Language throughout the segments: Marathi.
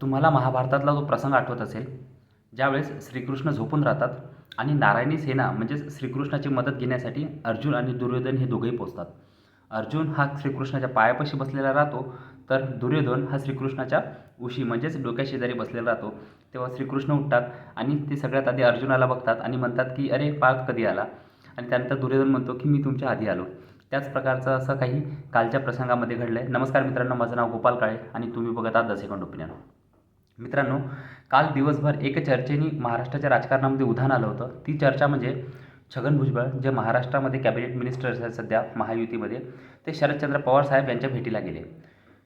तुम्हाला महाभारतातला जो प्रसंग आठवत असेल ज्यावेळेस श्रीकृष्ण झोपून राहतात आणि नारायणी सेना म्हणजेच श्रीकृष्णाची मदत घेण्यासाठी अर्जुन आणि दुर्योधन हे दोघेही पोचतात अर्जुन हा श्रीकृष्णाच्या पायापाशी बसलेला राहतो तर दुर्योधन हा श्रीकृष्णाच्या उशी म्हणजेच डोक्याशेजारी बसलेला राहतो. तेव्हा श्रीकृष्ण उठतात आणि ते सगळ्यात आधी अर्जुनाला बघतात आणि म्हणतात की अरे पार्थ कधी आला? आणि त्यानंतर दुर्योधन म्हणतो की मी तुमच्या आधी आलो. त्याच प्रकारचं असं काही कालच्या प्रसंगामध्ये घडलं आहे नमस्कार मित्रांनो माझं नाव गोपाल काळे आणि तुम्ही बघत आहात द सेकंड ओपिनियन. मित्रांनो काल दिवसभर एक चर्चेने महाराष्ट्राच्या राजकारणामध्ये उधाण आलं होतं. ती चर्चा म्हणजे छगन भुजबळ जे महाराष्ट्रामध्ये कॅबिनेट मिनिस्टर्स आहेत सध्या महायुतीमध्ये ते शरदचंद्र पवार साहेब यांच्या भेटीला गेले.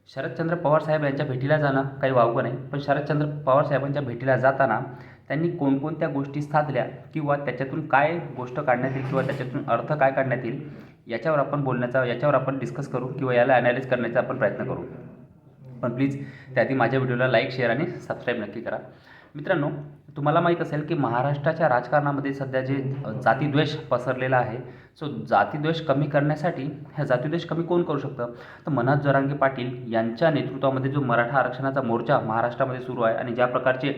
शरदचंद्र पवार साहेब यांच्या भेटीला जाणं काही वावगं नाही पण शरदचंद्र पवार साहेबांच्या भेटीला जाताना त्यांनी कोणकोणत्या गोष्टी साधल्या किंवा त्याच्यातून काय गोष्ट काढण्यात येईल किंवा त्याच्यातून अर्थ काय काढण्यात येईल याच्यावर आपण बोलण्याचा याच्यावर आपण डिस्कस करू किंवा याला ॲनालिज करण्याचा आपण प्रयत्न करू. पण प्लीज त्याआधी माझ्या व्हिडिओला लाईक शेअर आणि सबस्क्राईब नक्की करा. मित्रांनो तुम्हाला माहीत असेल की महाराष्ट्राच्या राजकारणामध्ये सध्या जे जातीद्वेष पसरलेला आहे सो जातीद्वेष कमी करण्यासाठी ह्या जातीद्वेष कमी कोण करू शकतं? तर मनोज जरांगे पाटील यांच्या नेतृत्वामध्ये जो मराठा आरक्षणाचा मोर्चा महाराष्ट्रामध्ये सुरू आहे आणि ज्या प्रकारचे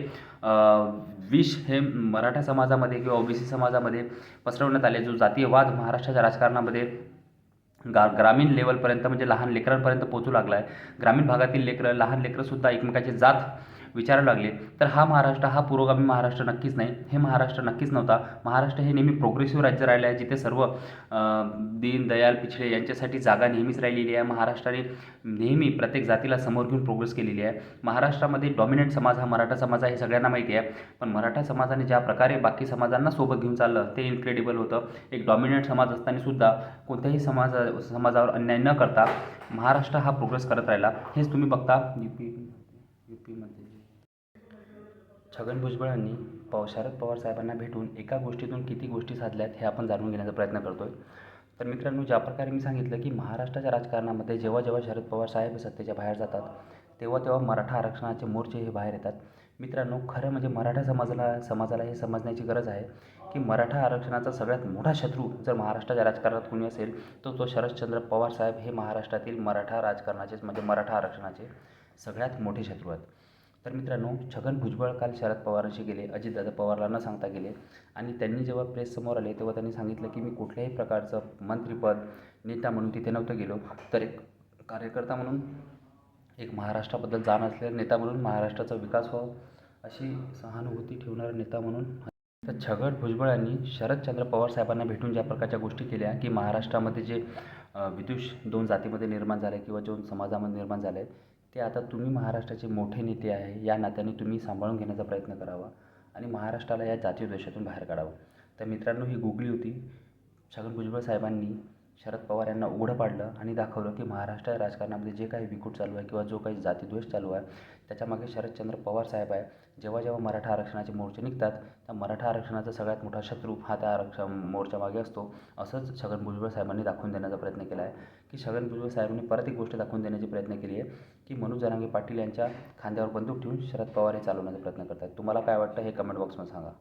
विष हे मराठा समाजामध्ये किंवा ओबीसी समाजामध्ये पसरवण्यात आले जो जातीयवाद महाराष्ट्राच्या राजकारणामध्ये गा ग्रामीण लेवलपर्यंत म्हणजे लहान लेकरांपर्यंत पोचू लागला आहे ग्रामीण भागातील लेकरं लहान लेकरंसुद्धा एकमेकाची जात विचारायला लागले तर हा महाराष्ट्र हा पुरोगामी महाराष्ट्र नक्कीच नाही. हे महाराष्ट्र नक्कीच नव्हता. महाराष्ट्र हे नेहमी प्रोग्रेसिव्ह राज्य राहिलं आहे जिथे सर्व दीन दयाल पिछडे यांच्यासाठी जागा नेहमीच राहिलेली आहे. महाराष्ट्राने नेहमी प्रत्येक जातीला समोर घेऊन प्रोग्रेस केलेली आहे. महाराष्ट्रामध्ये डॉमिनंट समाज हा मराठा समाज आहे हे सगळ्यांना माहिती आहे. पण मराठा समाजाने ज्या प्रकारे बाकी समाजांना सोबत घेऊन चाललं ते इन्क्रेडिबल होतं. एक डॉमिनंट समाज असताना सुद्धा कोणत्याही समाजा समाजावर अन्याय न करता महाराष्ट्र हा प्रोग्रेस करत राहिला. हेच तुम्ही बघता. छगन भुजबळांनी पव शरद पवार साहेबांना भेटून एका गोष्टीतून किती गोष्टी साधल्यात हे आपण जाणून घेण्याचा प्रयत्न करतो आहे तर मित्रांनो ज्या प्रकारे मी सांगितलं की महाराष्ट्राच्या राजकारणामध्ये जेव्हा जेव्हा शरद पवार साहेब सत्तेच्या बाहेर जातात तेव्हा तेव्हा मराठा आरक्षणाचे मोर्चे हे बाहेर येतात. मित्रांनो खरं म्हणजे मराठा समाजाला समाजाला हे समजण्याची गरज आहे की मराठा आरक्षणाचा सगळ्यात मोठा शत्रू जर महाराष्ट्राच्या राजकारणात कोणी असेल तर तो शरदचंद्र पवार साहेब हे महाराष्ट्रातील मराठा राजकारणाचेच म्हणजे मराठा आरक्षणाचे सगळ्यात मोठे शत्रू आहेत. तर मित्रांनो छगन भुजबळ काल शरद पवारांशी गेले अजितदादा पवारला न सांगता गेले. आणि त्यांनी जेव्हा प्रेससमोर आले तेव्हा त्यांनी सांगितलं की मी कुठल्याही प्रकारचं मंत्रिपद नेता म्हणून तिथे नव्हतं गेलो. तर एक कार्यकर्ता म्हणून एक महाराष्ट्राबद्दल जाण असलेला नेता म्हणून महाराष्ट्राचा विकास व्हावा अशी सहानुभूती ठेवणारा नेता म्हणून तर छगन भुजबळ यांनी शरदचंद्र पवार साहेबांना भेटून ज्या प्रकारच्या गोष्टी केल्या की महाराष्ट्रामध्ये जे विदुष दोन जातीमध्ये निर्माण झाले किंवा दोन समाजामध्ये निर्माण झाले ते आता तुम्ही महाराष्ट्राचे मोठे नेते आहे या नात्याने तुम्ही सांभाळून घेण्याचा प्रयत्न करावा आणि महाराष्ट्राला या जातीद्वेषातून बाहेर काढावं. तर मित्रांनो ही गुगली होती. छगन भुजबळ साहेबांनी शरद पवार यांना उघडं पाडलं आणि दाखवलं की महाराष्ट्र राजकारणामध्ये जे काही विकूट चालू आहे किंवा जो काही जातीद्वेष चालू आहे त्याच्यामागे शरदचंद्र पवार साहेब आहे. जेव्हा जेव्हा मराठा आरक्षणाचे मोर्चे निघतात तर मराठा आरक्षणाचा सगळ्यात मोठा शत्रू हा त्या आरक्षण मोर्चामागे असतो. असंच छगन भुजबळ साहेबांनी दाखवून देण्याचा प्रयत्न केला आहे. की छगन भुजबळ साहेबांनी परत एक गोष्ट दाखवून देण्याची प्रयत्न केली आहे की मनोज जरांगे पाटील यांच्या खांद्यावर बंदूक ठेवून शरद पवार हे चालवण्याचा प्रयत्न करतात तुम्हाला काय वाटतं हे कमेंट बॉक्समध्ये सांगा.